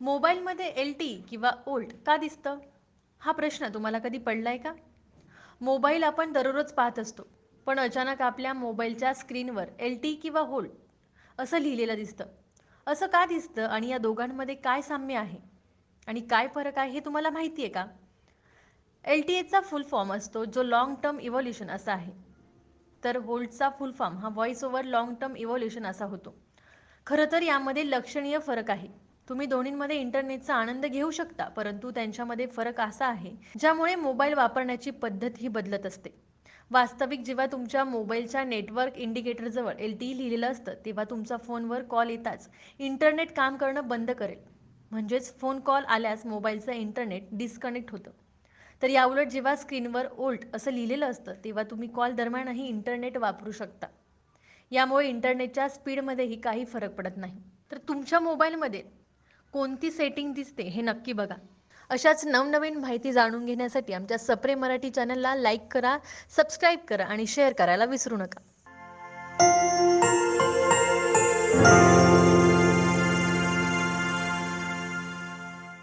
मोबाईलमध्ये L T किंवा old का दिसतं? हा प्रश्न तुम्हाला कधी पडला आहे का? मोबाईल आपण दररोज पाहत असतो पण अचानक आपल्या मोबाईलच्या स्क्रीनवर एल टी किंवा होल्ड असं लिहिलेलं दिसतं. असं का दिसतं आणि या दोघांमध्ये काय साम्य आहे? आणि काय फरक आहे हे तुम्हाला माहिती आहे का? एल टी एचा फुल फॉर्म असतो जो लॉंग टर्म इव्होल्युशन असा आहे. तर होल्डचा फुल फॉर्म हा voice over long term evolution असा होतो. खरं तर यामध्ये लक्षणीय फरक आहे. तुम्ही दोन्हींमध्ये इंटरनेटचा आनंद घेऊ शकता परंतु त्यांच्यामध्ये फरक असा आहे ज्यामुळे मोबाईल वापरण्याची पद्धत ही बदलत असते. वास्तविक जेव्हा तुमच्या मोबाईलच्या नेटवर्क इंडिकेटरजवळ एल टी लिहिलेलं असतं तेव्हा तुमचा फोनवर कॉल येताच इंटरनेट काम करणं बंद करेल. म्हणजेच फोन कॉल आल्यास मोबाईलचं इंटरनेट डिस्कनेक्ट होतं. तर याउलट जेव्हा स्क्रीनवर ओल्ट असं लिहिलेलं असतं तेव्हा तुम्ही कॉल दरम्यानही इंटरनेट वापरू शकता. यामुळे इंटरनेटच्या स्पीडमध्येही काही फरक पडत नाही. तर तुमच्या मोबाईलमध्ये कोणती सेटिंग दिसते हे नक्की बघा. अशाच नवनवीन माहिती जाणून घेण्यासाठी आमच्या सप्रे मराठी चॅनलला लाईक करा सबस्क्राईब करा आणि शेअर करायला विसरू नका.